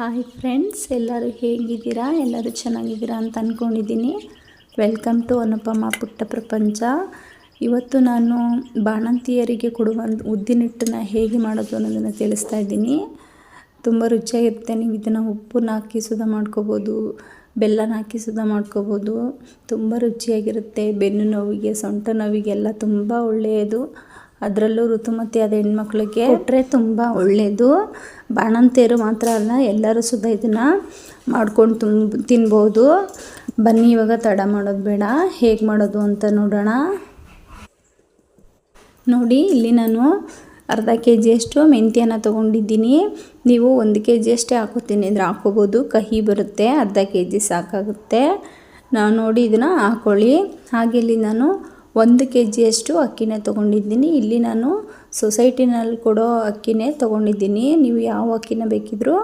Hi friends ಎಲ್ಲರೂ ಹೇಗಿದ್ದೀರಾ? ಎಲ್ಲರೂ ಚೆನ್ನಾಗಿದ್ದೀರಾ ಅಂತ ಅಂದ್ಕೊಂಡಿದ್ದೀನಿ ವೆಲ್ಕಮ್ ಟು ಅನುಪಮ ಪುಟ್ಟ ಪ್ರಪಂಚ ಇವತ್ತು ನಾನು ಬಾಣಂತಿಯರಿಗೆ ಕೊಡುವ ಉದ್ದಿನಿಟ್ಟನ್ನ ಹೇಗೆ ಮಾಡೋದು ಅನ್ನೋದನ್ನು ತಿಳಿಸ್ತಾ ಇದ್ದೀನಿ. ತುಂಬ ರುಚಿಯಾಗಿರುತ್ತೆ. ನೀವು ಇದನ್ನು ಉಪ್ಪನ್ನ ಹಾಕಿ ಸುದ ಮಾಡ್ಕೋಬೋದು, ಬೆಲ್ಲನ ಹಾಕಿ ಸುದ ಮಾಡ್ಕೋಬೋದು. ತುಂಬ ರುಚಿಯಾಗಿರುತ್ತೆ. ಬೆನ್ನು ನೋವಿಗೆ, ಸೊಂಟ ನೋವಿಗೆಲ್ಲ ತುಂಬ ಒಳ್ಳೆಯದು. ಅದರಲ್ಲೂ ಋತುಮತಿಯಾದ ಹೆಣ್ಮಕ್ಳಿಗೆ ಕೊಟ್ಟರೆ ತುಂಬ ಒಳ್ಳೆಯದು ಬಾಣಂತಿಯರು ಮಾತ್ರ ಅಲ್ಲ, ಎಲ್ಲರೂ ಸುದ ಇದನ್ನು ಮಾಡ್ಕೊಂಡು ತುಂಬ ತಿನ್ಬೋದು. ಬನ್ನಿ, ಇವಾಗ ತಡ ಮಾಡೋದು ಬೇಡ. ಹೇಗೆ ಮಾಡೋದು ಅಂತ ನೋಡೋಣ. ನೋಡಿ, ಇಲ್ಲಿ ನಾನು ಅರ್ಧ ಕೆ ಜಿಯಷ್ಟು ಮೆಂತ್ಯನ ತೊಗೊಂಡಿದ್ದೀನಿ. ನೀವು ಒಂದು ಕೆ ಜಿಯಷ್ಟೇ ಹಾಕೋತೀನಿ. ಅಂದರೆ ಹಾಕೋಬೋದು. ಕಹಿ ಬರುತ್ತೆ, ಅರ್ಧ ಕೆ ಜಿ ಸಾಕಾಗುತ್ತೆ. ನಾನು ನೋಡಿ, ಇದನ್ನು ಹಾಕ್ಕೊಳ್ಳಿ ಹಾಗೆ ಇಲ್ಲಿ ನಾನು ಒಂದು ಕೆ ಜಿಯಷ್ಟು ಅಕ್ಕಿನೇ ತೊಗೊಂಡಿದ್ದೀನಿ. ಇಲ್ಲಿ ನಾನು ಸೊಸೈಟಿನಲ್ಲಿ ಕೊಡೋ ಅಕ್ಕಿನೇ ತೊಗೊಂಡಿದ್ದೀನಿ. ನೀವು ಯಾವ ಅಕ್ಕಿನ ಬೇಕಿದ್ದರೂ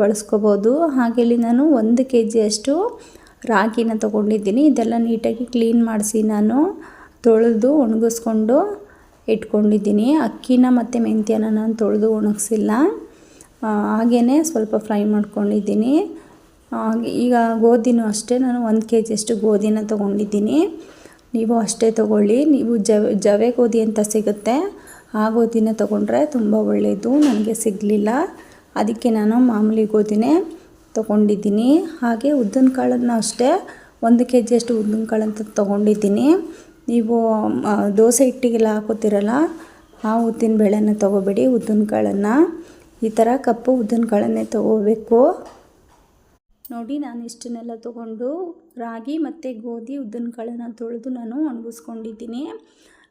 ಬಳಸ್ಕೋಬೋದು. ಹಾಗೆ ಇಲ್ಲಿ ನಾನು ಒಂದು ಕೆ ಜಿಯಷ್ಟು ರಾಗಿನ ತೊಗೊಂಡಿದ್ದೀನಿ. ಇದೆಲ್ಲ ನೀಟಾಗಿ ಕ್ಲೀನ್ ಮಾಡಿಸಿ ನಾನು ತೊಳೆದು ಒಣಗಿಸ್ಕೊಂಡು ಇಟ್ಕೊಂಡಿದ್ದೀನಿ. ಅಕ್ಕಿನ ಮತ್ತು ಮೆಂತ್ಯನ ನಾನು ತೊಳೆದು ಒಣಗಿಸಿಲ್ಲ. ಹಾಗೇ ಸ್ವಲ್ಪ ಫ್ರೈ ಮಾಡ್ಕೊಂಡಿದ್ದೀನಿ. ಈಗ ಗೋಧಿನೂ ಅಷ್ಟೇ. ನಾನು ಒಂದು ಕೆ ಜಿಯಷ್ಟು ಗೋಧಿನ ತೊಗೊಂಡಿದ್ದೀನಿ. ನೀವು ಅಷ್ಟೇ ತಗೊಳ್ಳಿ, ನೀವು ಜವೆ ಜವೆ ಗೋಧಿ ಅಂತ ಸಿಗುತ್ತೆ. ಆ ಗೋಧಿನ ತೊಗೊಂಡ್ರೆ ತುಂಬ ಒಳ್ಳೆಯದು ನನಗೆ ಸಿಗಲಿಲ್ಲ. ಅದಕ್ಕೆ ನಾನು ಮಾಮೂಲಿ ಗೋಧಿನೇ ತೊಗೊಂಡಿದ್ದೀನಿ. ಹಾಗೆ ಉದ್ದಿನ ಕಾಳನ್ನು ಅಷ್ಟೇ, ಒಂದು ಕೆ ಜಿಯಷ್ಟು ಉದ್ದಿನ ಕಾಳಂತ ತೊಗೊಂಡಿದ್ದೀನಿ. ನೀವು ದೋಸೆ ಹಿಟ್ಟಿಗೆಲ್ಲ ಹಾಕೋತಿರಲ್ಲ, ಆ ಉದ್ದಿನ ಬೇಳೆನ ತೊಗೋಬೇಡಿ ಉದ್ದಿನ ಕಾಳನ್ನು ಈ ಥರ ಕಪ್ಪು ಉದ್ದಿನ ಕಾಳನ್ನೇ ತೊಗೋಬೇಕು. ನೋಡಿ, ನಾನು ಇಷ್ಟನ್ನೆಲ್ಲ ತೊಗೊಂಡು ರಾಗಿ ಮತ್ತು ಗೋಧಿ ಉದ್ದಿನ ಕಾಳನ್ನು ತೊಳೆದು ನಾನು ಒಣಗಿಸ್ಕೊಂಡಿದ್ದೀನಿ.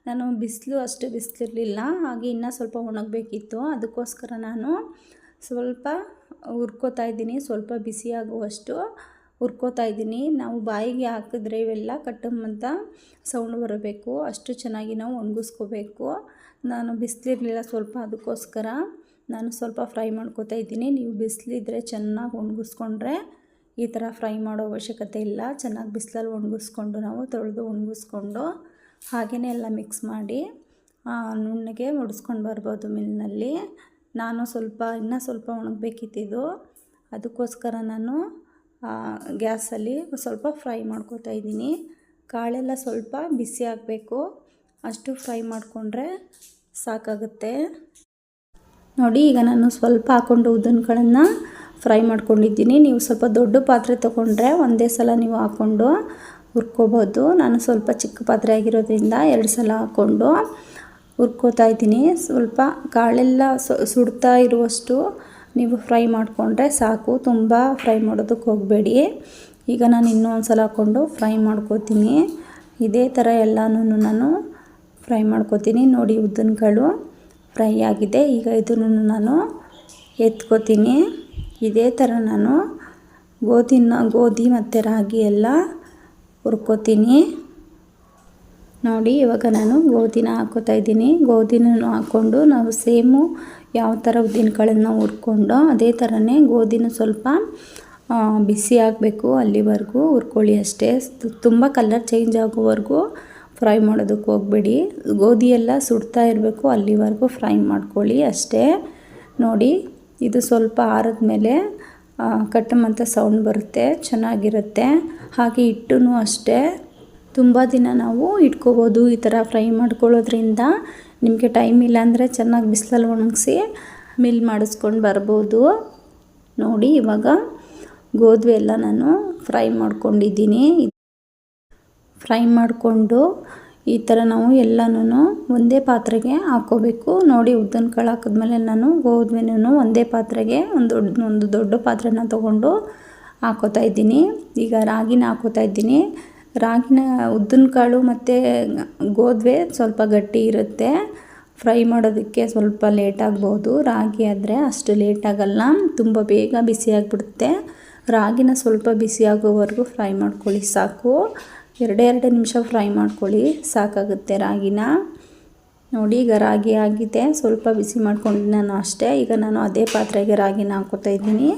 ನಾನು ಬಿಸಿಲು ಅಷ್ಟು ಬಿಸಿಲಿರಲಿಲ್ಲ, ಹಾಗೆ ಇನ್ನೂ ಸ್ವಲ್ಪ ಒಣಗಬೇಕಿತ್ತು. ಅದಕ್ಕೋಸ್ಕರ ನಾನು ಸ್ವಲ್ಪ ಹುರ್ಕೋತಾ ಇದ್ದೀನಿ, ಸ್ವಲ್ಪ ಬಿಸಿಯಾಗುವಷ್ಟು ಹುರ್ಕೋತಾ ಇದ್ದೀನಿ. ನಾವು ಬಾಯಿಗೆ ಹಾಕಿದ್ರೆ ಇವೆಲ್ಲ ಕಟ್ಟಮ್ಮಂತ ಸೌಂಡ್ ಬರಬೇಕು, ಅಷ್ಟು ಚೆನ್ನಾಗಿ ನಾವು ಒಣಗಿಸ್ಕೋಬೇಕು. ನಾನು ಬಿಸಿಲಿರಲಿಲ್ಲ ಸ್ವಲ್ಪ, ಅದಕ್ಕೋಸ್ಕರ ನಾನು ಸ್ವಲ್ಪ ಫ್ರೈ ಮಾಡ್ಕೋತಾ ಇದ್ದೀನಿ. ನೀವು ಬಿಸಿಲಿದ್ರೆ ಚೆನ್ನಾಗಿ ಒಣಗಿಸ್ಕೊಂಡ್ರೆ ಈ ಥರ ಫ್ರೈ ಮಾಡೋ ಅವಶ್ಯಕತೆ ಇಲ್ಲ. ಚೆನ್ನಾಗಿ ಬಿಸಿಲಲ್ಲಿ ಒಣಗಿಸ್ಕೊಂಡು ನಾವು ತೊಳೆದು ಒಣಗಿಸ್ಕೊಂಡು ಹಾಗೆಯೇ ಎಲ್ಲ ಮಿಕ್ಸ್ ಮಾಡಿ ನುಣ್ಣಗೆ ಮುಡಿಸ್ಕೊಂಡು ಬರ್ಬೋದು ಮಿಲ್ನಲ್ಲಿ. ನಾನು ಸ್ವಲ್ಪ, ಇನ್ನೂ ಸ್ವಲ್ಪ ಒಣಗಬೇಕಿತ್ತಿದ್ದು ಅದಕ್ಕೋಸ್ಕರ ನಾನು ಗ್ಯಾಸಲ್ಲಿ ಸ್ವಲ್ಪ ಫ್ರೈ ಮಾಡ್ಕೋತಾ ಇದ್ದೀನಿ. ಕಾಳೆಲ್ಲ ಸ್ವಲ್ಪ ಬಿಸಿ ಆಗಬೇಕು. ಅಷ್ಟು ಫ್ರೈ ಮಾಡಿಕೊಂಡ್ರೆ ಸಾಕಾಗುತ್ತೆ. ನೋಡಿ, ಈಗ ನಾನು ಸ್ವಲ್ಪ ಹಾಕ್ಕೊಂಡು ಉದ್ದಿನಕಾಳನ್ನು ಫ್ರೈ ಮಾಡ್ಕೊಂಡಿದ್ದೀನಿ. ನೀವು ಸ್ವಲ್ಪ ದೊಡ್ಡ ಪಾತ್ರೆ ತೊಗೊಂಡ್ರೆ ಒಂದೇ ಸಲ ನೀವು ಹಾಕ್ಕೊಂಡು ಹುರ್ಕೋಬೋದು. ನಾನು ಸ್ವಲ್ಪ ಚಿಕ್ಕ ಪಾತ್ರೆ ಆಗಿರೋದ್ರಿಂದ ಎರಡು ಸಲ ಹಾಕ್ಕೊಂಡು ಹುರ್ಕೋತಾ ಇದ್ದೀನಿ. ಸ್ವಲ್ಪ ಕಾಳೆಲ್ಲ ಸುಡ್ತಾ ಇರುವಷ್ಟು ನೀವು ಫ್ರೈ ಮಾಡಿಕೊಂಡ್ರೆ ಸಾಕು. ತುಂಬ ಫ್ರೈ ಮಾಡೋದಕ್ಕೆ ಹೋಗಬೇಡಿ. ಈಗ ನಾನು ಇನ್ನೊಂದು ಸಲ ಹಾಕ್ಕೊಂಡು ಫ್ರೈ ಮಾಡ್ಕೋತೀನಿ. ಇದೇ ಥರ ಎಲ್ಲನೂ ನಾನು ಫ್ರೈ ಮಾಡ್ಕೋತೀನಿ. ನೋಡಿ ಉದ್ದನ್ಗಳು ಫ್ರೈ ಆಗಿದೆ. ಈಗ ಇದನ್ನು ನಾನು ಎತ್ಕೋತೀನಿ. ಇದೇ ಥರ ನಾನು ಗೋಧಿನ, ಗೋಧಿ ಮತ್ತು ರಾಗಿ ಎಲ್ಲ ಹುರ್ಕೋತೀನಿ. ನೋಡಿ, ಇವಾಗ ನಾನು ಗೋಧಿನ ಹಾಕೋತಾ ಇದ್ದೀನಿ. ಗೋಧಿನೂ ಹಾಕ್ಕೊಂಡು ನಾವು ಸೇಮು ಯಾವ ಥರ ಉದ್ದಿನಕಾಳನ್ನು ಹುರ್ಕೊಂಡು ಅದೇ ಥರನೇ ಗೋಧಿನ ಸ್ವಲ್ಪ ಬಿಸಿ ಆಗಬೇಕು ಅಲ್ಲಿವರೆಗೂ ಹುರ್ಕೊಳ್ಳಿ ಅಷ್ಟೇ. ತುಂಬ ಕಲರ್ ಚೇಂಜ್ ಆಗೋವರೆಗೂ ಫ್ರೈ ಮಾಡೋದಕ್ಕೆ ಹೋಗಬೇಡಿ. ಗೋಧಿ ಎಲ್ಲ ಸುಡ್ತಾ ಇರಬೇಕು ಅಲ್ಲಿವರೆಗೂ ಫ್ರೈ ಮಾಡ್ಕೊಳ್ಳಿ ಅಷ್ಟೇ. ನೋಡಿ ಇದು ಸ್ವಲ್ಪ ಆರಿದ ಮೇಲೆ ಕಟ್ಟಮಂತ ಸೌಂಡ್ ಬರುತ್ತೆ, ಚೆನ್ನಾಗಿರುತ್ತೆ. ಹಾಗೆ ಹಿಟ್ಟು ಅಷ್ಟೇ. ತುಂಬ ದಿನ ನಾವು ಇಟ್ಕೋಬೋದು ಈ ಥರ ಫ್ರೈ ಮಾಡ್ಕೊಳ್ಳೋದ್ರಿಂದ. ನಿಮಗೆ ಟೈಮ್ ಇಲ್ಲ ಅಂದರೆ ಚೆನ್ನಾಗಿ ಬಿಸಿಲಲ್ಲಿ ಒಣಗಿಸಿ ಮಿಲ್ ಮಾಡಿಸ್ಕೊಂಡು ಬರ್ಬೋದು. ನೋಡಿ, ಇವಾಗ ಗೋಧಿ ಎಲ್ಲ ನಾನು ಫ್ರೈ ಮಾಡ್ಕೊಂಡಿದ್ದೀನಿ. ಫ್ರೈ ಮಾಡಿಕೊಂಡು ಈ ಥರ ನಾವು ಎಲ್ಲನೂ ಒಂದೇ ಪಾತ್ರೆಗೆ ಹಾಕ್ಕೋಬೇಕು ನೋಡಿ ಉದ್ದಿನ ಕಾಳು ಹಾಕಿದ್ಮೇಲೆ ನಾನು ಗೋಧಿನೂ ಒಂದೇ ಪಾತ್ರೆಗೆ ಒಂದು ದೊಡ್ಡ ಒಂದು ದೊಡ್ಡ ಪಾತ್ರೆನ ತೊಗೊಂಡು ಹಾಕೋತಾ ಇದ್ದೀನಿ. ಈಗ ರಾಗಿನ ಹಾಕೋತಾ ಇದ್ದೀನಿ. ರಾಗಿನ, ಉದ್ದಿನ ಕಾಳು ಮತ್ತು ಗೋಧಿ ಸ್ವಲ್ಪ ಗಟ್ಟಿ ಇರುತ್ತೆ. ಫ್ರೈ ಮಾಡೋದಕ್ಕೆ ಸ್ವಲ್ಪ ಲೇಟ್ ಆಗ್ಬೋದು. ರಾಗಿ ಆದರೆ ಅಷ್ಟು ಲೇಟ್ ಆಗೋಲ್ಲ. ತುಂಬ ಬೇಗ ಬಿಸಿ ಆಗಿಬಿಡುತ್ತೆ. ರಾಗಿನ ಸ್ವಲ್ಪ ಬಿಸಿ ಆಗೋವರೆಗೂ ಫ್ರೈ ಮಾಡ್ಕೊಳ್ಳಿ ಸಾಕು. ಎರಡೇ ಎರಡು ನಿಮಿಷ ಫ್ರೈ ಮಾಡ್ಕೊಳ್ಳಿ. ಸಾಕಾಗುತ್ತೆ ರಾಗಿನ. ನೋಡಿ, ಈಗ ರಾಗಿ ಆಗಿದೆ. ಸ್ವಲ್ಪ ಬಿಸಿ ಮಾಡ್ಕೊಂಡು ನಾನು ಅಷ್ಟೇ. ಈಗ ನಾನು ಅದೇ ಪಾತ್ರೆಗೆ ರಾಗಿನ ಹಾಕೋತಾ ಇದ್ದೀನಿ.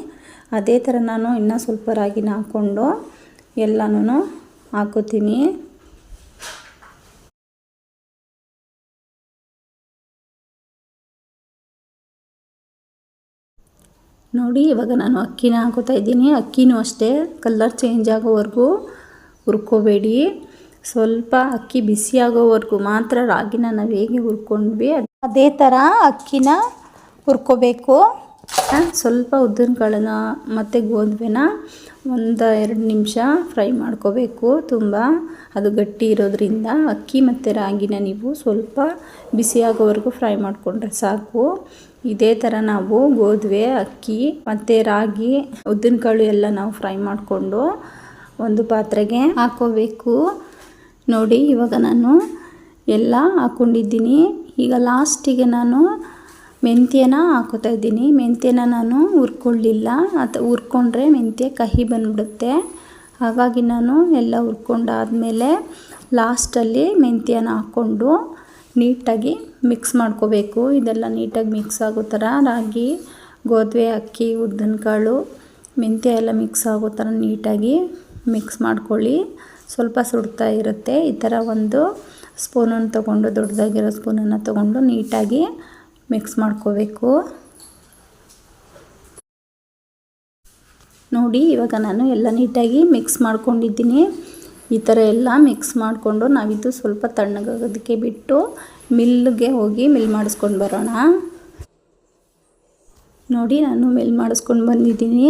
ಅದೇ ಥರ ನಾನು ಇನ್ನೂ ಸ್ವಲ್ಪ ರಾಗಿನ ಹಾಕ್ಕೊಂಡು ಎಲ್ಲನೂ ಹಾಕೋತೀನಿ ನೋಡಿ, ಇವಾಗ ನಾನು ಅಕ್ಕಿನ ಹಾಕೋತಾ ಇದ್ದೀನಿ. ಅಕ್ಕಿನೂ ಅಷ್ಟೇ. ಕಲ್ಲರ್ ಚೇಂಜ್ ಆಗೋವರೆಗೂ ಹುರ್ಕೋಬೇಡಿ. ಸ್ವಲ್ಪ ಅಕ್ಕಿ ಬಿಸಿಯಾಗೋವರೆಗೂ ಮಾತ್ರ ರಾಗಿನ ನಾವು ಹೇಗೆ ಹುರ್ಕೊಂಡ್ವಿ ಅದೇ ಥರ ಅಕ್ಕಿನ ಹುರ್ಕೋಬೇಕು. ಸ್ವಲ್ಪ ಉದ್ದಿನ ಕಾಳನ್ನ ಮತ್ತು ಗೋಧಿನ ಒಂದು ಎರಡು ನಿಮಿಷ ಫ್ರೈ ಮಾಡ್ಕೋಬೇಕು ತುಂಬ. ಅದು ಗಟ್ಟಿ ಇರೋದ್ರಿಂದ ಅಕ್ಕಿ ಮತ್ತು ರಾಗಿನ ನೀವು ಸ್ವಲ್ಪ ಬಿಸಿಯಾಗೋವರೆಗೂ ಫ್ರೈ ಮಾಡಿಕೊಂಡ್ರೆ ಸಾಕು. ಇದೇ ಥರ ನಾವು ಗೋಧಿ ಅಕ್ಕಿ ಮತ್ತು ರಾಗಿ, ಉದ್ದಿನಕಾಳು ಎಲ್ಲ ನಾವು ಫ್ರೈ ಮಾಡಿಕೊಂಡು ಒಂದು ಪಾತ್ರೆಗೆ ಹಾಕೋಬೇಕು. ನೋಡಿ, ಇವಾಗ ನಾನು ಎಲ್ಲ ಹಾಕ್ಕೊಂಡಿದ್ದೀನಿ ಈಗ ಲಾಸ್ಟಿಗೆ ನಾನು ಮೆಂತ್ಯನ ಹಾಕೋತಾ ಇದ್ದೀನಿ. ಮೆಂತ್ಯನ ನಾನು ಹುರ್ಕೊಳ್ಳಿಲ್ಲ. ಅಥವಾ ಹುರ್ಕೊಂಡ್ರೆ ಮೆಂತ್ಯ ಕಹಿ ಬಂದ್ಬಿಡುತ್ತೆ. ಹಾಗಾಗಿ ನಾನು ಎಲ್ಲ ಹುರ್ಕೊಂಡಾದಮೇಲೆ ಲಾಸ್ಟಲ್ಲಿ ಮೆಂತ್ಯನ ಹಾಕ್ಕೊಂಡು ನೀಟಾಗಿ ಮಿಕ್ಸ್ ಮಾಡ್ಕೋಬೇಕು. ಇದೆಲ್ಲ ನೀಟಾಗಿ ಮಿಕ್ಸ್ ಆಗೋ ಥರ ರಾಗಿ, ಗೋಧಿ, ಅಕ್ಕಿ, ಉದ್ದಿನಕಾಳು, ಮೆಂತ್ಯ ಎಲ್ಲ ಮಿಕ್ಸ್ ಆಗೋ ಥರ ನೀಟಾಗಿ ಮಿಕ್ಸ್ ಮಾಡ್ಕೊಳ್ಳಿ. ಸ್ವಲ್ಪ ಸುಡ್ತಾ ಇರುತ್ತೆ. ಈ ಥರ ಒಂದು ಸ್ಪೂನನ್ನು ತೊಗೊಂಡು, ದೊಡ್ಡದಾಗಿರೋ ಸ್ಪೂನನ್ನು ತೊಗೊಂಡು ನೀಟಾಗಿ ಮಿಕ್ಸ್ ಮಾಡ್ಕೋಬೇಕು. ನೋಡಿ, ಇವಾಗ ನಾನು ಎಲ್ಲ ನೀಟಾಗಿ ಮಿಕ್ಸ್ ಮಾಡ್ಕೊಂಡಿದ್ದೀನಿ. ಈ ಥರ ಎಲ್ಲ ಮಿಕ್ಸ್ ಮಾಡಿಕೊಂಡು ನಾವಿದು ಸ್ವಲ್ಪ ತಣ್ಣಗಾಗೋದಕ್ಕೆ ಬಿಟ್ಟು ಮಿಲ್ಗೆ ಹೋಗಿ ಮಿಲ್ ಮಾಡಿಸ್ಕೊಂಡು ಬರೋಣ. ನೋಡಿ, ನಾನು ಮಿಲ್ ಮಾಡಿಸ್ಕೊಂಡು ಬಂದಿದ್ದೀನಿ.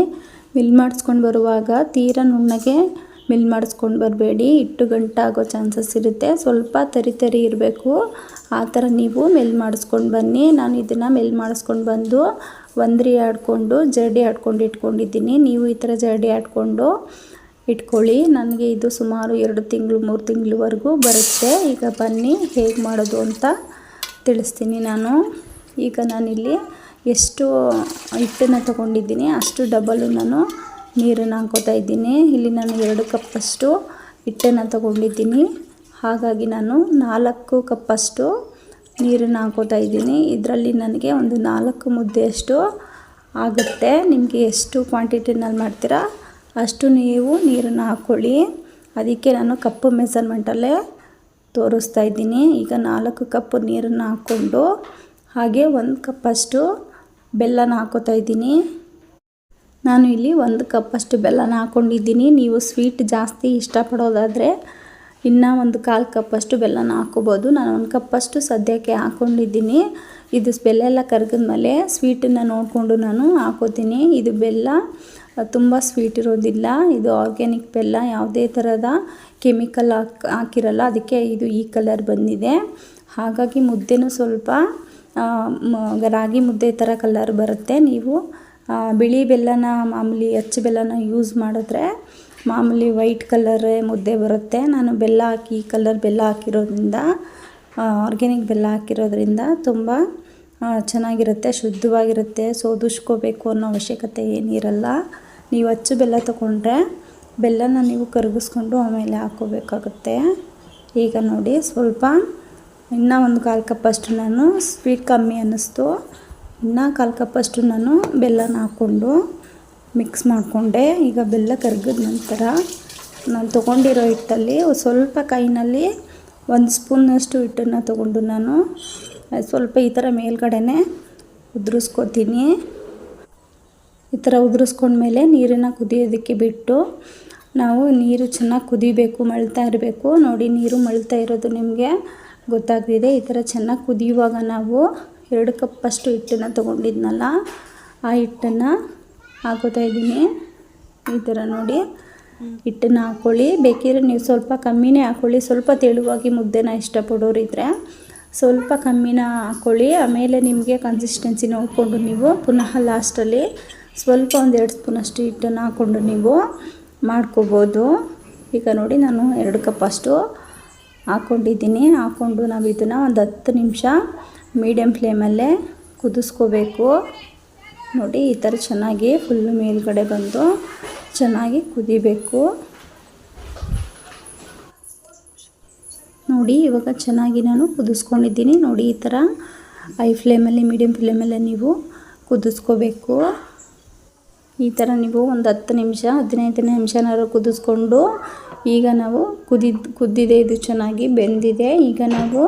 ಮಿಲ್ ಮಾಡಿಸ್ಕೊಂಡು ಬರುವಾಗ ತೀರ ನುಣ್ಣಗೆ ಮಿಲ್ ಮಾಡಿಸ್ಕೊಂಡು ಬರಬೇಡಿ. ಹಿಟ್ಟು ಗಂಟಾಗೋ ಚಾನ್ಸಸ್ ಇರುತ್ತೆ. ಸ್ವಲ್ಪ ತರಿ ತರಿ ಇರಬೇಕು. ಆ ಥರ ನೀವು ಮೆಲ್ ಮಾಡಿಸ್ಕೊಂಡು ಬನ್ನಿ. ನಾನು ಇದನ್ನು ಮೆಲ್ ಮಾಡಿಸ್ಕೊಂಡು ಬಂದು ಒಂದ್ರಿ ಆಡಿಕೊಂಡು ಜರಡಿ ಆಡ್ಕೊಂಡು ಇಟ್ಕೊಂಡಿದ್ದೀನಿ. ನೀವು ಈ ಥರ ಜರಡಿ ಆಡಿಕೊಂಡು ಇಟ್ಕೊಳ್ಳಿ. ನನಗೆ ಇದು ಸುಮಾರು ಎರಡು ತಿಂಗಳು, ಮೂರು ತಿಂಗಳವರೆಗೂ ಬರುತ್ತೆ. ಈಗ ಬನ್ನಿ ಹೇಗೆ ಮಾಡೋದು ಅಂತ ತಿಳಿಸ್ತೀನಿ ನಾನು. ಈಗ ನಾನಿಲ್ಲಿ ಎಷ್ಟು ಹಿಟ್ಟನ್ನು ತೊಗೊಂಡಿದ್ದೀನಿ, ಅಷ್ಟು ಡಬಲು ನಾನು ನೀರನ್ನು ಹಾಕೋತಾ ಇದ್ದೀನಿ. ಇಲ್ಲಿ ನಾನು ಎರಡು ಕಪ್ಪಷ್ಟು ಹಿಟ್ಟನ್ನು ತಗೊಂಡಿದ್ದೀನಿ. ಹಾಗಾಗಿ ನಾನು ನಾಲ್ಕು ಕಪ್ಪಷ್ಟು ನೀರನ್ನು ಹಾಕೋತಾ ಇದ್ದೀನಿ. ಇದರಲ್ಲಿ ನನಗೆ ಒಂದು ನಾಲ್ಕು ಮುದ್ದೆಯಷ್ಟು ಆಗುತ್ತೆ. ನಿಮಗೆ ಎಷ್ಟು ಕ್ವಾಂಟಿಟಿನಲ್ಲಿ ಮಾಡ್ತೀರಾ ಅಷ್ಟು ನೀವು ನೀರನ್ನು ಹಾಕ್ಕೊಳ್ಳಿ ಅದಕ್ಕೆ ನಾನು ಕಪ್ಪು ಮೆಸರ್ಮೆಂಟಲ್ಲೇ ತೋರಿಸ್ತಾ ಇದ್ದೀನಿ. ಈಗ ನಾಲ್ಕು ಕಪ್ಪು ನೀರನ್ನು ಹಾಕ್ಕೊಂಡು ಹಾಗೆ ಒಂದು ಕಪ್ಪಷ್ಟು ಬೆಲ್ಲನ ಹಾಕೋತಾ ಇದ್ದೀನಿ. ನಾನು ಇಲ್ಲಿ ಒಂದು ಕಪ್ಪಷ್ಟು ಬೆಲ್ಲನ ಹಾಕ್ಕೊಂಡಿದ್ದೀನಿ ನೀವು ಸ್ವೀಟ್ ಜಾಸ್ತಿ ಇಷ್ಟಪಡೋದಾದರೆ ಇನ್ನೂ ಒಂದು ಕಾಲು ಕಪ್ಪಷ್ಟು ಬೆಲ್ಲನ ಹಾಕ್ಕೋಬೋದು ನಾನು ಒಂದು ಕಪ್ಪಷ್ಟು ಸದ್ಯಕ್ಕೆ ಹಾಕ್ಕೊಂಡಿದ್ದೀನಿ ಇದು ಬೆಲ್ಲ ಎಲ್ಲ ಕರಗಿದ್ಮೇಲೆ ಸ್ವೀಟನ್ನು ನೋಡಿಕೊಂಡು ನಾನು ಹಾಕೋತೀನಿ. ಇದು ಬೆಲ್ಲ ತುಂಬ ಸ್ವೀಟ್ ಇರೋದಿಲ್ಲ. ಇದು ಆರ್ಗ್ಯಾನಿಕ್ ಬೆಲ್ಲ, ಯಾವುದೇ ಥರದ ಕೆಮಿಕಲ್ ಹಾಕಿ, ಹಾಕಿರಲ್ಲ. ಅದಕ್ಕೆ ಇದು ಈ ಕಲರ್ ಬಂದಿದೆ. ಹಾಗಾಗಿ ಮುದ್ದೆನೂ ಸ್ವಲ್ಪ ರಾಗಿ ಮುದ್ದೆ ಥರ ಕಲರ್ ಬರುತ್ತೆ. ನೀವು ಬಿಳಿ ಬೆಲ್ಲನ, ಮಾಮೂಲಿ ಅಚ್ಚು ಬೆಲ್ಲನ ಯೂಸ್ ಮಾಡಿದ್ರೆ ಮಾಮೂಲಿ ವೈಟ್ ಕಲರೇ ಮುದ್ದೆ ಬರುತ್ತೆ. ನಾನು ಬೆಲ್ಲ ಹಾಕಿ ಕಲರ್ ಬೆಲ್ಲ ಹಾಕಿರೋದ್ರಿಂದ ಆರ್ಗ್ಯಾನಿಕ್ ಬೆಲ್ಲ ಹಾಕಿರೋದ್ರಿಂದ ತುಂಬ ಚೆನ್ನಾಗಿರುತ್ತೆ, ಶುದ್ಧವಾಗಿರುತ್ತೆ. ಸೋದಿಸ್ಕೋಬೇಕು ಅನ್ನೋ ಅವಶ್ಯಕತೆ ಏನಿರಲ್ಲ. ನೀವು ಅಚ್ಚು ಬೆಲ್ಲ ತೊಗೊಂಡ್ರೆ ಬೆಲ್ಲನ ನೀವು ಕರಗಿಸ್ಕೊಂಡು ಆಮೇಲೆ ಹಾಕೋಬೇಕಾಗುತ್ತೆ. ಈಗ ನೋಡಿ, ಸ್ವಲ್ಪ ಇನ್ನೂ ಒಂದು ಕಾಲು ಕಪ್ಪಷ್ಟು ನಾನು, ಸ್ವೀಟ್ ಕಮ್ಮಿ ಅನ್ನಿಸ್ತು. ಇನ್ನೂ ಕಾಲು ಕಪ್ಪಷ್ಟು ನಾನು ಬೆಲ್ಲನ ಹಾಕ್ಕೊಂಡು ಮಿಕ್ಸ್ ಮಾಡಿಕೊಂಡೆ. ಈಗ ಬೆಲ್ಲ ಕರಗಿದ ನಂತರ ನಾನು ತೊಗೊಂಡಿರೋ ಹಿಟ್ಟಲ್ಲಿ ಸ್ವಲ್ಪ ಕೈನಲ್ಲಿ ಒಂದು ಸ್ಪೂನಷ್ಟು ಹಿಟ್ಟನ್ನು ತೊಗೊಂಡು ನಾನು ಸ್ವಲ್ಪ ಈ ಥರ ಮೇಲ್ಗಡೆನೆ ಉದುರಿಸ್ಕೊತೀನಿ. ಈ ಥರ ಉದುರಿಸ್ಕೊಂಡ್ಮೇಲೆ ನೀರನ್ನು ಕುದಿಯೋದಕ್ಕೆ ಬಿಟ್ಟು ನಾವು ನೀರು ಚೆನ್ನಾಗಿ ಕುದಿಬೇಕು, ಮಳ್ತಾ ಇರಬೇಕು. ನೋಡಿ ನೀರು ಮಳ್ತಾ ಇರೋದು ನಿಮಗೆ. ಗೊತ್ತಾಗ್ತಿದೆ. ಈ ಥರ ಚೆನ್ನಾಗಿ ಕುದಿಯುವಾಗ ನಾವು ಎರಡು ಕಪ್ಪಷ್ಟು ಹಿಟ್ಟನ್ನು ತೊಗೊಂಡಿದ್ನಲ್ಲ, ಆ ಹಿಟ್ಟನ್ನು ಹಾಕೋತಾ ಇದ್ದೀನಿ. ಈ ಥರ ನೋಡಿ. ಹಿಟ್ಟನ್ನು ಹಾಕ್ಕೊಳ್ಳಿ ಬೇಕಿದ್ರೆ ನೀವು ಸ್ವಲ್ಪ ಕಮ್ಮಿನೇ ಹಾಕ್ಕೊಳ್ಳಿ ಸ್ವಲ್ಪ ತೆಳುವಾಗಿ ಮುದ್ದೆನ ಇಷ್ಟಪಡೋರಿದ್ರೆ ಸ್ವಲ್ಪ ಕಮ್ಮಿನ ಹಾಕ್ಕೊಳ್ಳಿ ಆಮೇಲೆ ನಿಮಗೆ ಕನ್ಸಿಸ್ಟೆನ್ಸಿ ನೋಡಿಕೊಂಡು ನೀವು ಪುನಃ ಲಾಸ್ಟಲ್ಲಿ ಸ್ವಲ್ಪ ಒಂದು ಎರಡು ಸ್ಪೂನಷ್ಟು ಹಿಟ್ಟನ್ನು ಹಾಕ್ಕೊಂಡು ನೀವು ಮಾಡ್ಕೋಬೋದು. ಈಗ ನೋಡಿ ನಾನು ಎರಡು ಕಪ್ಪಷ್ಟು ಹಾಕ್ಕೊಂಡಿದ್ದೀನಿ ಹಾಕ್ಕೊಂಡು ನಾವು ಇದನ್ನು ಒಂದು ಹತ್ತು ನಿಮಿಷ ಮೀಡಿಯಮ್ ಫ್ಲೇಮಲ್ಲೇ ಕುದಿಸ್ಕೋಬೇಕು. ನೋಡಿ, ಈ ಥರ ಚೆನ್ನಾಗಿ ಫುಲ್ಲು ಮೇಲ್ಗಡೆ ಬಂದು ಚೆನ್ನಾಗಿ ಕುದಿಬೇಕು. ನೋಡಿ, ಇವಾಗ ಚೆನ್ನಾಗಿ ನಾನು ಕುದಿಸ್ಕೊಂಡಿದ್ದೀನಿ. ನೋಡಿ, ಈ ಥರ ಹೈ ಫ್ಲೇಮಲ್ಲಿ ಮೀಡಿಯಮ್ ಫ್ಲೇಮಲ್ಲೇ ನೀವು ಕುದಿಸ್ಕೋಬೇಕು. ಈ ಥರ ನೀವು ಒಂದು ಹತ್ತು ನಿಮಿಷ, ಹದಿನೈದು ನಿಮಿಷನಾದ್ರು ಕುದಿಸ್ಕೊಂಡು ಈಗ ನಾವು ಕುದಿದ್, ಕುದ್ದಿದೆ, ಇದು ಚೆನ್ನಾಗಿ ಬೆಂದಿದೆ. ಈಗ ನಾವು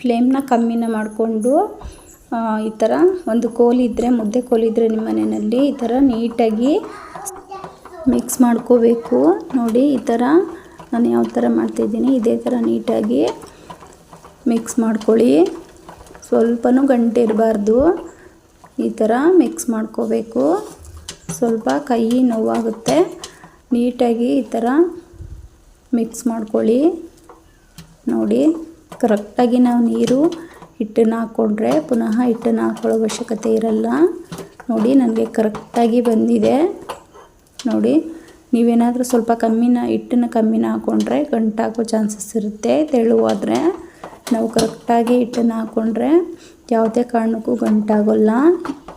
ಫ್ಲೇಮ್ನ ಕಮ್ಮಿನ ಮಾಡಿಕೊಂಡು ಈ ಥರ ಒಂದು ಕೋಲಿದ್ದರೆ ಮುದ್ದೆ ಕೋಲಿದ್ದರೆ ನಿಮ್ಮ ಮನೆಯಲ್ಲಿ ಈ ಥರ ನೀಟಾಗಿ ಮಿಕ್ಸ್ ಮಾಡ್ಕೋಬೇಕು. ನೋಡಿ, ಈ ಥರ ನಾನು ಯಾವ ಥರ ಮಾಡ್ತಿದ್ದೀನಿ ಇದೇ ಥರ ನೀಟಾಗಿ ಮಿಕ್ಸ್ ಮಾಡ್ಕೊಳ್ಳಿ. ಸ್ವಲ್ಪನೂ ಗಂಟೆ ಇರಬಾರ್ದು. ಈ ಥರ ಮಿಕ್ಸ್ ಮಾಡ್ಕೋಬೇಕು. ಸ್ವಲ್ಪ ಕೈ ನೋವಾಗುತ್ತೆ. ನೀಟಾಗಿ ಈ ಥರ ಮಿಕ್ಸ್ ಮಾಡ್ಕೊಳ್ಳಿ. ನೋಡಿ, ಕರೆಕ್ಟಾಗಿ ನಾವು ನೀರು ಹಿಟ್ಟನ್ನು ಹಾಕ್ಕೊಂಡ್ರೆ ಪುನಃ ಹಿಟ್ಟನ್ನು ಹಾಕ್ಕೊಳ್ಳೋ ಅವಶ್ಯಕತೆ ಇರಲ್ಲ. ನೋಡಿ, ನನಗೆ ಕರೆಕ್ಟಾಗಿ ಬಂದಿದೆ. ನೋಡಿ, ನೀವೇನಾದರೂ ಸ್ವಲ್ಪ ಕಮ್ಮಿನ ಹಿಟ್ಟನ್ನು ಕಮ್ಮಿನ ಹಾಕ್ಕೊಂಡ್ರೆ ಗಂಟಾಕೋ ಚಾನ್ಸಸ್ ಇರುತ್ತೆ. ತೆಳುವಾದರೆ ನಾವು ಕರೆಕ್ಟಾಗಿ ಹಿಟ್ಟನ್ನು ಹಾಕ್ಕೊಂಡ್ರೆ ಯಾವುದೇ ಕಾರಣಕ್ಕೂ ಗಂಟಾಗೋಲ್ಲ.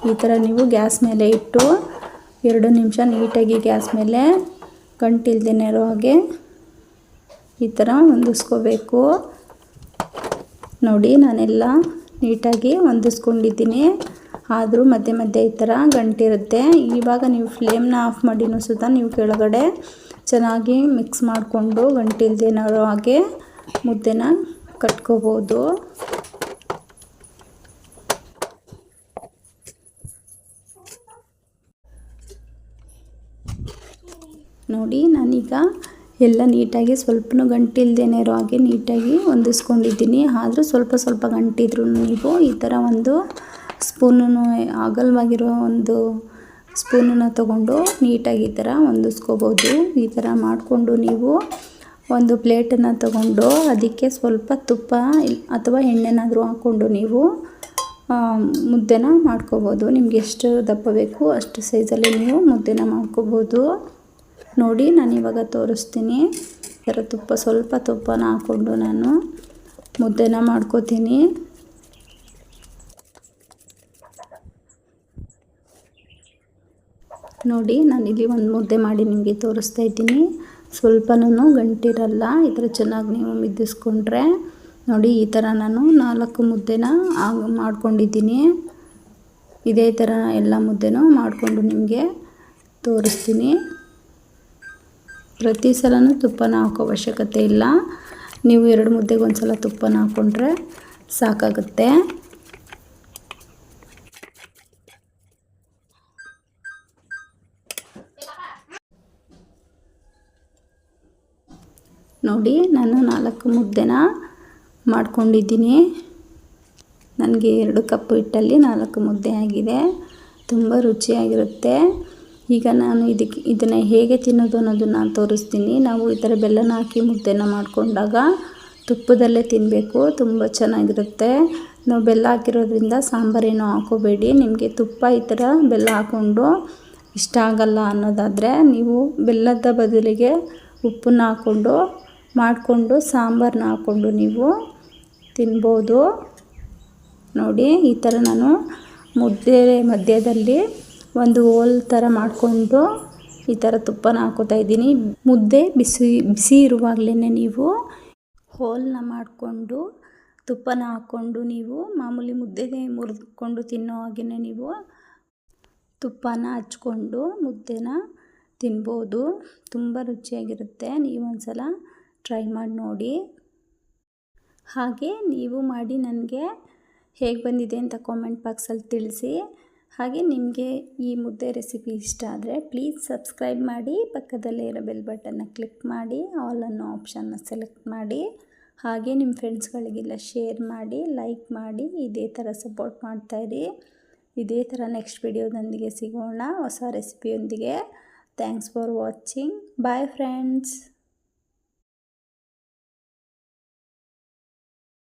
ಈ ಥರ ನೀವು ಗ್ಯಾಸ್ ಮೇಲೆ ಇಟ್ಟು ಎರಡು ನಿಮಿಷ ನೀಟಾಗಿ ಗ್ಯಾಸ್ ಮೇಲೆ ಗಂಟಿಲ್ದೇನೆ ಇರೋ ಹಾಗೆ ಈ ಥರ ಹೊಂದಿಸ್ಕೋಬೇಕು. ನೋಡಿ, ನಾನೆಲ್ಲ ನೀಟಾಗಿ ಹೊಂದಿಸ್ಕೊಂಡಿದ್ದೀನಿ. ಆದರೂ ಮಧ್ಯೆ ಮಧ್ಯೆ ಈ ಥರ ಗಂಟಿರುತ್ತೆ. ಇವಾಗ ನೀವು ಫ್ಲೇಮ್ನ ಆಫ್ ಮಾಡಿನೂ ಸುತ್ತ ನೀವು ಕೆಳಗಡೆ ಚೆನ್ನಾಗಿ ಮಿಕ್ಸ್ ಮಾಡಿಕೊಂಡು ಗಂಟಿಲ್ದೇ ಇರೋ ಹಾಗೆ ಮುದ್ದೆನ ಕಟ್ಕೋಬೋದು. ನೋಡಿ, ನಾನೀಗ ಎಲ್ಲ ನೀಟಾಗಿ ಸ್ವಲ್ಪನೂ ಗಂಟಿಲ್ದೇನೆ ಇರೋ ಹಾಗೆ ನೀಟಾಗಿ ಹೊಂದಿಸ್ಕೊಂಡಿದ್ದೀನಿ. ಆದರೂ ಸ್ವಲ್ಪ ಸ್ವಲ್ಪ ಗಂಟಿದ್ರು ನೀವು ಈ ಥರ ಒಂದು ಸ್ಪೂನನ್ನು ಅಗಲವಾಗಿರೋ ಒಂದು ಸ್ಪೂನನ್ನು ತಗೊಂಡು ನೀಟಾಗಿ ಈ ಥರ ಹೊಂದಿಸ್ಕೋಬೋದು. ಈ ಥರ ಮಾಡಿಕೊಂಡು ನೀವು ಒಂದು ಪ್ಲೇಟನ್ನು ತಗೊಂಡು ಅದಕ್ಕೆ ಸ್ವಲ್ಪ ತುಪ್ಪ ಅಥವಾ ಎಣ್ಣೆನಾದರೂ ಹಾಕ್ಕೊಂಡು ನೀವು ಮುದ್ದೆನ ಮಾಡ್ಕೋಬೋದು. ನಿಮ್ಗೆ ಎಷ್ಟು ದಪ್ಪ ಬೇಕು ಅಷ್ಟು ಸೈಜಲ್ಲಿ ನೀವು ಮುದ್ದೆನ ಮಾಡ್ಕೋಬೋದು. ನೋಡಿ, ನಾನು ಇವಾಗ ತೋರಿಸ್ತೀನಿ. ಥರ ತುಪ್ಪ, ಸ್ವಲ್ಪ ತುಪ್ಪನ ಹಾಕ್ಕೊಂಡು ನಾನು ಮುದ್ದೆನ ಮಾಡ್ಕೋತೀನಿ. ನೋಡಿ, ನಾನು ಇಲ್ಲಿ ಒಂದು ಮುದ್ದೆ ಮಾಡಿ ನಿಮಗೆ ತೋರಿಸ್ತಾ ಇದ್ದೀನಿ. ಸ್ವಲ್ಪನೂ ಗಂಟಿರಲ್ಲ, ಈ ಥರ ಚೆನ್ನಾಗಿ ನೀವು ಮಿದ್ದಿಸ್ಕೊಂಡ್ರೆ. ನೋಡಿ, ಈ ಥರ ನಾನು ನಾಲ್ಕು ಮುದ್ದೆನ ಮಾಡ್ಕೊಂಡಿದ್ದೀನಿ. ಇದೇ ಥರ ಎಲ್ಲ ಮುದ್ದೆನೂ ಮಾಡಿಕೊಂಡು ನಿಮಗೆ ತೋರಿಸ್ತೀನಿ. ಪ್ರತಿ ಸಲನೂ ತುಪ್ಪನ ಹಾಕೋ ಅವಶ್ಯಕತೆ ಇಲ್ಲ. ನೀವು ಎರಡು ಮುದ್ದೆಗೆ ಒಂದು ಸಲ ತುಪ್ಪನ ಹಾಕ್ಕೊಂಡ್ರೆ ಸಾಕಾಗುತ್ತೆ. ನೋಡಿ, ನಾನು ನಾಲ್ಕು ಮುದ್ದೆನ ಮಾಡ್ಕೊಂಡಿದ್ದೀನಿ. ನನಗೆ ಎರಡು ಕಪ್ ಹಿಟ್ಟಲ್ಲಿ ನಾಲ್ಕು ಮುದ್ದೆ ಆಗಿದೆ. ತುಂಬ ರುಚಿಯಾಗಿರುತ್ತೆ. ಈಗ ನಾನು ಇದಕ್ಕೆ, ಇದನ್ನು ಹೇಗೆ ತಿನ್ನೋದು ಅನ್ನೋದನ್ನು ತೋರಿಸ್ತೀನಿ. ನಾವು ಈ ಥರ ಬೆಲ್ಲನ ಹಾಕಿ ಮುದ್ದೆನ ಮಾಡಿಕೊಂಡಾಗ ತುಪ್ಪದಲ್ಲೇ ತಿನ್ನಬೇಕು ತುಂಬ ಚೆನ್ನಾಗಿರುತ್ತೆ. ನಾವು ಬೆಲ್ಲ ಹಾಕಿರೋದ್ರಿಂದ ಸಾಂಬಾರೇನು ಹಾಕೋಬೇಡಿ. ನಿಮಗೆ ತುಪ್ಪ ಈ ಥರ ಬೆಲ್ಲ ಹಾಕ್ಕೊಂಡು ಇಷ್ಟ ಆಗಲ್ಲ ಅನ್ನೋದಾದರೆ ನೀವು ಬೆಲ್ಲದ ಬದಲಿಗೆ ಉಪ್ಪನ್ನ ಹಾಕ್ಕೊಂಡು ಮಾಡಿಕೊಂಡು ಸಾಂಬಾರನ್ನ ಹಾಕ್ಕೊಂಡು ನೀವು ತಿನ್ಬೋದು. ನೋಡಿ, ಈ ಥರ ನಾನು ಮುದ್ದೆ ಮಧ್ಯದಲ್ಲಿ ಒಂದು ಹೋಲ್ ಥರ ಮಾಡಿಕೊಂಡು ಈ ಥರ ತುಪ್ಪನ ಹಾಕೋತಾ ಇದ್ದೀನಿ. ಮುದ್ದೆ ಬಿಸಿ ಬಿಸಿ ಇರುವಾಗಲೇ ನೀವು ಹೋಲನ್ನ ಮಾಡಿಕೊಂಡು ತುಪ್ಪನ ಹಾಕ್ಕೊಂಡು ನೀವು ಮಾಮೂಲಿ ಮುದ್ದೆಗೆ ಮುರಿದುಕೊಂಡು ತಿನ್ನೋ ಹಾಗೆ ನೀವು ತುಪ್ಪನ ಹಚ್ಕೊಂಡು ಮುದ್ದೆನ ತಿನ್ಬೋದು. ತುಂಬ ರುಚಿಯಾಗಿರುತ್ತೆ. ನೀವು ಒಂದ್ಸಲ ಟ್ರೈ ಮಾಡಿ ನೋಡಿ. ಹಾಗೆ ನೀವು ಮಾಡಿ ನನಗೆ ಹೇಗೆ ಬಂದಿದೆ ಅಂತ ಕಾಮೆಂಟ್ ಬಾಕ್ಸಲ್ಲಿ ತಿಳಿಸಿ. ಹಾಗೆ ನಿಮಗೆ ಈ ಮುದ್ದೆ ರೆಸಿಪಿ ಇಷ್ಟ ಆದರೆ ಪ್ಲೀಸ್ ಸಬ್ಸ್ಕ್ರೈಬ್ ಮಾಡಿ, ಪಕ್ಕದಲ್ಲೇ ಇರೋ ಬೆಲ್ ಬಟನ್ನ ಕ್ಲಿಕ್ ಮಾಡಿ ಆಲ್ ಅನ್ನೋ ಆಪ್ಷನ್ನ ಸೆಲೆಕ್ಟ್ ಮಾಡಿ, ಹಾಗೆ ನಿಮ್ಮ ಫ್ರೆಂಡ್ಸ್ಗಳಿಗೆಲ್ಲ ಶೇರ್ ಮಾಡಿ ಲೈಕ್ ಮಾಡಿ, ಇದೇ ಥರ ಸಪೋರ್ಟ್ ಮಾಡ್ತಾಯಿರಿ ಇದೇ ಥರ ನೆಕ್ಸ್ಟ್ ವಿಡಿಯೋದೊಂದಿಗೆ ಸಿಗೋಣ, ಹೊಸ ರೆಸಿಪಿಯೊಂದಿಗೆ thanks for watching bye friends